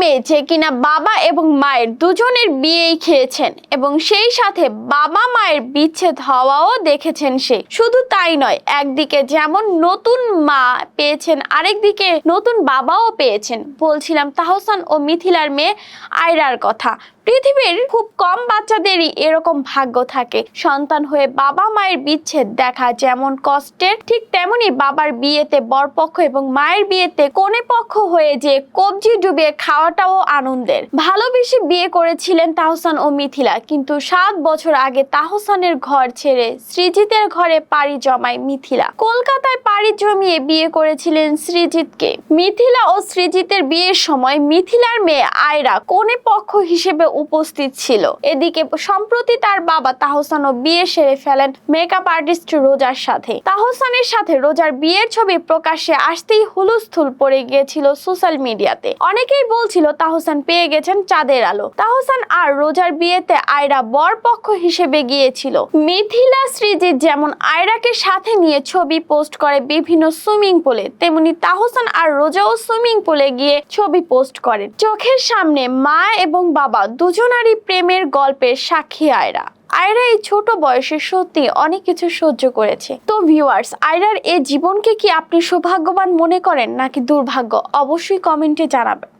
মেয়ে যে কিনা বাবা এবং মায়ের দুজনের বিয়েই খেয়েছেন এবং সেই সাথে বাবা মায়ের বিচ্ছেদ হওয়াও দেখেছেন সে। শুধু তাই নয়, একদিকে যেমন নতুন মা পেয়েছেন, আরেকদিকে নতুন বাবাও পেয়েছেন। বলছিলাম তাহসান ও মিথিলার মেয়ে আয়রার কথা। পৃথিবীর খুব কম বাচ্চাদেরই এরকম ভাগ্য থাকে। সন্তান হয়ে বাবা মায়ের বিচ্ছেদ দেখা যেমন কষ্টের, ঠিক তেমনি বাবার বিয়েতে বরপক্ষ এবং মায়ের বিয়েতে কোনে পক্ষ হয়ে যে কবজি ডুবিয়ে খাওয়াটাও আনন্দের। ভালোবেসে বিয়ে করেছিলেন তাহসান ও মিথিলা, কিন্তু সাত বছর আগে তাহসানের ঘর ছেড়ে সৃজিতের ঘরে পাড়ি জমায় মিথিলা। কলকাতায় পাড়ি জমিয়ে বিয়ে করেছিলেন সৃজিতকে। মিথিলা ও সৃজিতের বিয়ের সময় মিথিলার মেয়ে আয়রা কোনে পক্ষ হিসেবে উপস্থিত ছিল। এদিকে সম্প্রতি তার বাবা তাহসানও বিয়ে সেরে ফেলেন মেকআপ আর্টিস্ট রোজার সাথে। তাহসানের সাথে রোজার বিয়ের ছবি প্রকাশ্যে আসতেই হুলুস্থুল পড়ে গিয়েছিল সোশ্যাল মিডিয়াতে অনেকেই বলছিল তাহসান পেয়ে গেছেন চাঁদের আলো। তাহসান আর রোজার বিয়েতে আয়রা বর পক্ষ হিসেবে গিয়েছিল। মিথিলা শ্রীজিৎ যেমন আয়রাকে সাথে নিয়ে ছবি পোস্ট করে বিভিন্ন সুইমিং পুলে, তেমনি তাহসান আর রোজাও সুইমিং পুলে গিয়ে ছবি পোস্ট করেন। চোখের সামনে মা এবং বাবা দুজনারই প্রেমের গল্পের সাক্ষী আয়রা। আয়রা এই ছোট বয়সে সত্যি অনেক কিছু সহ্য করেছে। তো ভিউয়ার্স আয়রার এই জীবনকে কি আপনি সৌভাগ্যবান মনে করেন নাকি দুর্ভাগ্য? অবশ্যই কমেন্টে জানাবেন।